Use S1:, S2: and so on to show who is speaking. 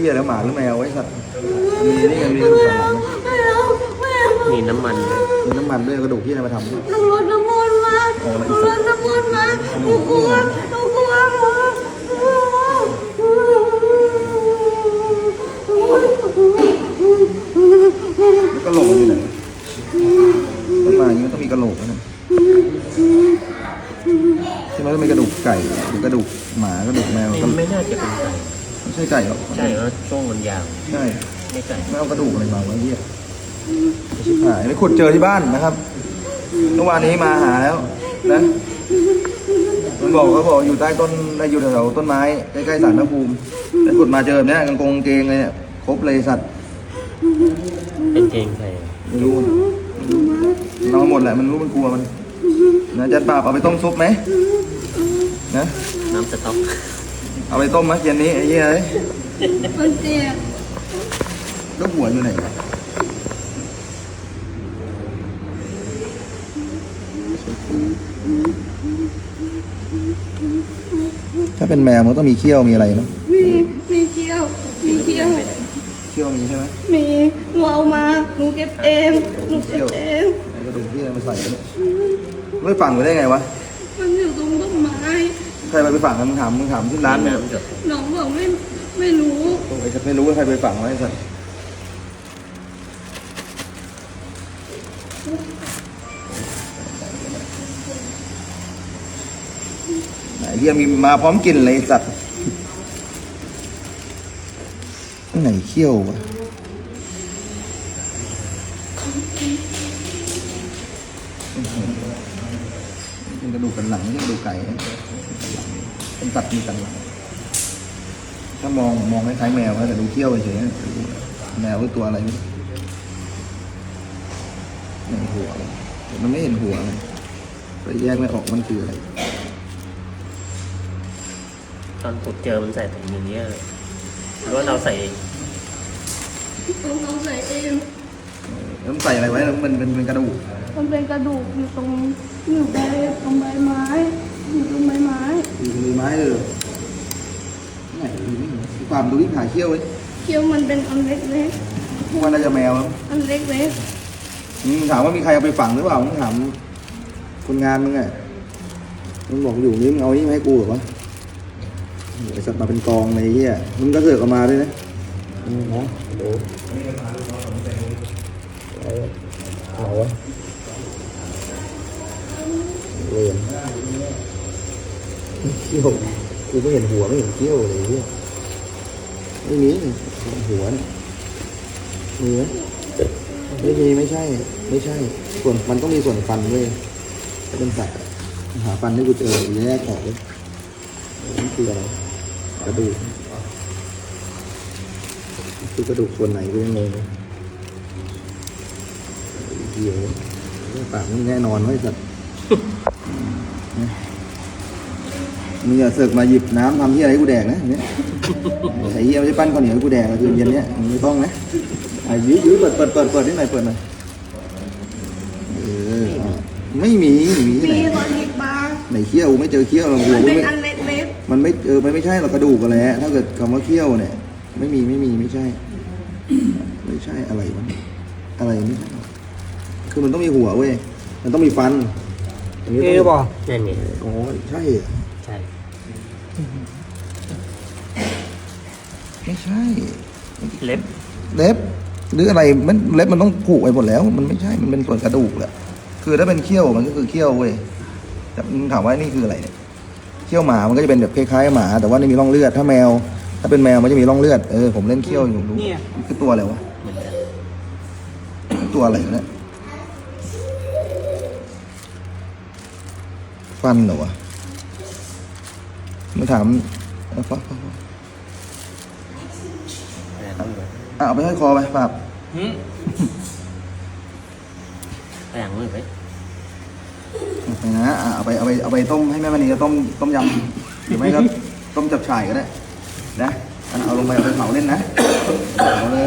S1: ขี้ยแล้วหมาหรือแมวไว้สัตว์มีนี่ไงมีกระดูกสันหลัง
S2: ไม่เอาไม่เอา
S3: มีน้ำมันด้วย
S1: มีน้ำมันด้วยกระดูกที่อะไรมาทำด้วย
S2: หนูรดน้ำมนต์มาหนูรดน้ำมนต์มาหนูกลัวหนูกลัวหนูกลัว
S1: แล้วกระโหลกมันอยู่ไหนต้นไม้อย่างนี้มันต้องมีกระโหลกนะใช่ไหมต้องมีกระดูกไก่หรือกระดูกหมากระดูกแมว
S3: ไม่
S1: ก็
S3: ไม่น่าจะเป็นไก่
S1: ไม่ใช่ไก่หรอก
S3: ใช่เพราะช่วงมันยาว
S1: ใช่
S3: ไม่ไก่
S1: ไม่เอากระดูกอะไรมาวะเหี้ยชิบหายไปขุดเจอที่บ้านนะครับเมื่อวานนี้มาหาแล้วนะมันบอกเขาบอกอยู่ใต้ต้นอยู่แถวๆต้นไม้ใกล้ๆสารพระภูมิแล้วขุดมาเจอแบบเนี้ยกางกงกางเกงเลยเนี่ยครบเลยสัตว์
S3: เป็นเกงใคร
S1: ไม่รู้มันเอาหมดแหละมันรู้มันกลัวมันนะจันปราบเอาไปต้มซุปไหมนะ
S3: น้ำสต๊อก
S1: เอาไปต้มไหมเย็นนี้ไอ้เหี้ยเอ้ย
S2: มันเจ็บ
S1: แล้วหัวอยู่ไหนวะถ้าเป็นแมวมันต้องมีเขี้ยวมีอะไรเนอะ
S2: มีมีเขี้ยว มีเขี้ยว
S1: เขี้ยวมีใช่ไหม
S2: มีหนูเอามาหนูเก็บเองหนูเก็บเอง
S1: ไอ้กระดูกที่อะไรมาใส่ไว้เนี่ยไม่ฝังไว้ได้ไงวะ
S2: มันอยู่ตรงต้นไม้
S1: ใครไปไปฝังกันมึงถามมึงถามที่ร้านมึง
S3: น้ำหยด
S2: น้องบอกไม่ไม่รู้
S1: ไอ้จะไม่รู้ว่าใครไปฝังไว้สัตว์ไหนเรียมีมาพร้อมกลินเลยไอ้สัตว์ไหนเขี้ยววะเป็นกระดูกกันหลังไม่ใช่กระดูกไก่นะ เป็นสัตว์มีกันหลังถ้ามองมองคล้ายๆแมวนะแต่ดูเขี้ยวเฉยๆแมวหรือตัวอะไรไม่รู้ในหัวเลยแต่มันไม่เห็นหัวเลยเลยแยกไม่ออกมันคืออะไร
S3: ตอนขุดเจอมันใส่ถุงอย่างเงี้ยเลยหรือว่าเราใส่เอง
S2: ต้องเอาใส่เอง
S1: แล้วมันใส่อะไรไว้แล้วมันเป็นเป็นกระดูก
S2: มันเป็นกระดูกอยู่ตรงอยู่ใบตรงใบไม้อยู่ตรงใบไม้
S1: อยู่มือ ไม้เลยเหรอไหนดูนี่ดูความดูที่ขาเขี้ยวไว้
S2: เขี้ยวมันเป็นอันเล็ก
S1: พวกมันน่าจะแมวแล้ว
S2: ๆอันเล็ก
S1: อืมถามว่ามีใครเอาไปฝังหรือเปล่ามึงถามคนงานมึงอะมึงบอกอยู่นี่มึงเอานี่มาให้กูเหรอวะไอ้สัตว์มาเป็นกองเลยไอ้เฮียมึงก็เสือกเออกมาด้วยนะอืมนะโอ้เอาวะเรียน เขี้ยวกูไม่เห็นหัวไม่เห็นเขี้ยวเลยไอ้เฮียไม่มีหัวเนี่ยมีไหมไม่มีไม่ใช่ ไม่ใช่ ส่วนมันต้องมีส่วนฟันด้วยถ้าเป็นสัตว์หาฟันให้กูเจอกูจะแยกออกเลยนี่คืออะไรกระดูกคือกระดูกส่วนไหนกูยังงงเลยเดี๋ยวปากนี่แน่นอนไว้สัตว์ มึงอย่าเสือกมาหยิบน้ำทำที่อะไรให้กูแดกนะเนี่ยไอ้เหี้ยไม่ใช่ปั้นข้าวเหนียวให้กูแดกนะคืนเย็นเนี้ยมึงไม่ต้องนะอะยื้อยื้อเปิดเปิดเปิดเปิดนิดหน่อยเปิดหน่อยเอออะไม่มีมี
S2: ๆ
S1: ที่ไหน
S2: มีตอนนี้บาง
S1: ไหนเขี้ยวไม่เจอเขี้ยวหรอกหัว
S2: มัน
S1: กู
S2: เป็น
S1: ไม่
S2: อันเล็ก
S1: มันไม่เออมันไม่ใช่หรอกกระดูกอะไรฮะถ้าเกิดคำว่าเขี้ยวเนี่ย ไม่มีไม่มีไม่ใช่ ไม่ใช่อะไรวะอะไรไม่ใช่คือมันต้องมีหัวเว้ยมันต้องมีฟันอันนี้ต้อง
S3: นั่นไง
S1: อ๋อใช่เหรอ
S3: ใช่
S1: ไม่ใช่
S3: เล็บ
S1: เล็บ หรืออะไรมันเล็บมันต้องผูกไว้หมดแล้ว มันไม่ใช่มันเป็นส่วนกระดูกแหละคือถ้าเป็นเขี้ยวมันก็คือเขี้ยวเว้ยแต่มึงถามว่านี่คืออะไรเนี่ยเขี้ยวหมามันก็จะเป็นแบบคล้ายๆหมา แต่ว่าไม่มีร่องเลือดถ้าแมว ถ้าเป็นแมวมันจะมีร่องเลือดเออผมเล่นเขี้ยวอยู่รู้มันคือตัวอะไรวะ
S3: เหมือนกัน
S1: ตัวอะไรวะเนี่ยฟันเหรอวะ มาถามเอาฟังฟังฟัง
S3: แต่ต้องแบบ
S1: อะเอาไปให้คอไปปราบ
S3: แปลงมือไหม
S1: ไปนะอะเอาไปเอาไปเอาไปต้มให้แม่มณีก็ต้มต้มยำหรือไม่ก็ต้มจับฉ่ายก็ได้นะอะเอาลงไปเอาไปเผาเล่นนะเอาเลย